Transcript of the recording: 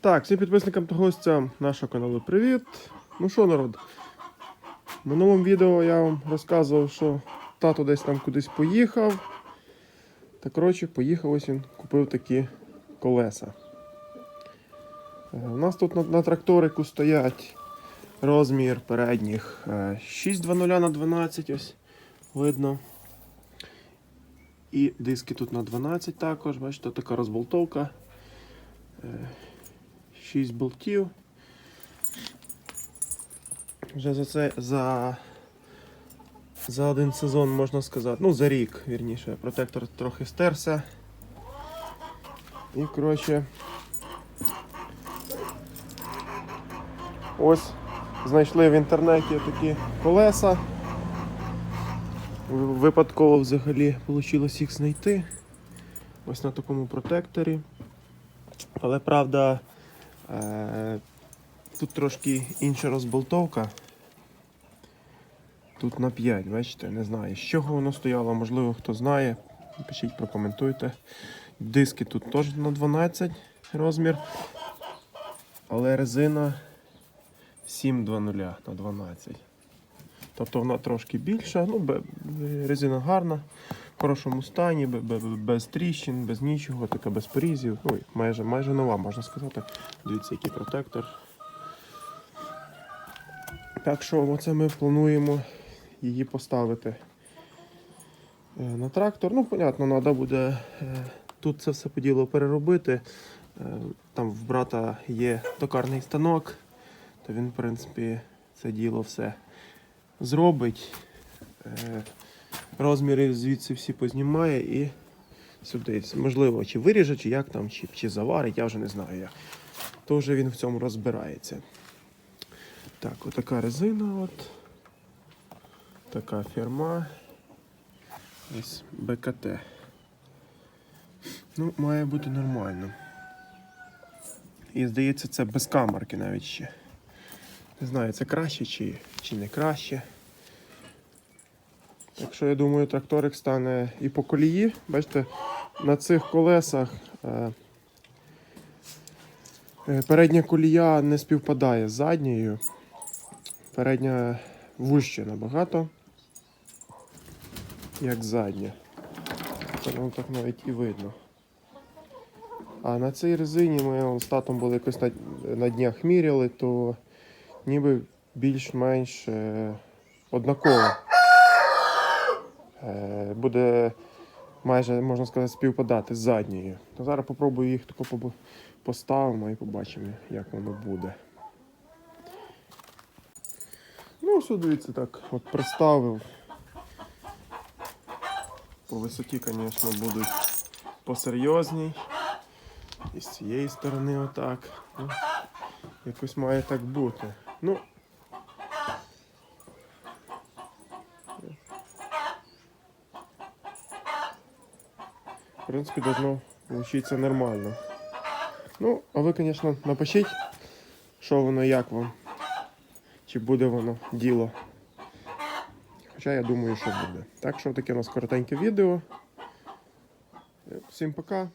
Так, всім підписникам та гостям нашого каналу привіт. Ну що, народ? В минулому відео я вам розказував, що тато десь там кудись поїхав. Та коротше, поїхав ось він, купив такі колеса. Е, У нас тут на, на тракторику стоять розмір передніх е, 6,20 на 12, ось видно. І диски тут на 12 також, бачите, така розболтовка. 6 болтів. Вже за це за, за один сезон можна сказати. Ну, за рік, вірніше, протектор трохи стерся. І коротше. Ось знайшли в інтернеті такі колеса. Випадково взагалі вийшло їх знайти. Ось на такому протекторі. Але правда, тут трошки інша розболтовка. Тут на 5, бачите, не знаю, з чого воно стояло, можливо, хто знає. Пишіть, прокоментуйте. Диски тут теж на 12 розмір. Але резина 7,20 на 12. Тобто вона трошки більша, ну, резина гарна, хорошому стані, бе- бе- бе- без тріщин, без нічого, така без порізів. Ой, майже, майже нова, можна сказати. Дивіться, який протектор. Так що оце ми плануємо її поставити е, на трактор. Ну, понятно, треба буде е, тут це все по ділу переробити. Е, Там в брата є токарний станок, то він, в принципі, це діло все зробить. Розміри звідси всі познімає і сюди. Можливо, чи виріже, чи як там, чи, чи заварить, я вже не знаю як. То вже він в цьому розбирається. Так, отака резина, от. Така фірма. Ось БКТ. Ну, має бути нормально. І здається, це без камерки навіть ще. Не знаю, це краще чи, чи не краще. Так що я думаю, тракторик стане і по колії. Бачите, на цих колесах е, е, передня колія не співпадає з задньою. Передня вужче набагато, як задня. Воно так навіть і видно. А на цій резині ми з татом були якось на, на днях міряли, то ніби більш-менш е, однаково. Е, буде майже, можна сказати, співпадати з задньою. То зараз попробую їх тако поставимо і побачимо, як воно буде. Ну, все, дивіться, так, от приставив. По висоті, звісно, будуть посерйозній. І з цієї сторони отак. Ну, якось має так бути. Ну. В принципі, должно вийти нормально. Ну, а ви, звісно, напишіть, що воно, як вам. Чи буде воно діло. Хоча я думаю, що буде. Так що таке у нас коротеньке відео. Всім пока.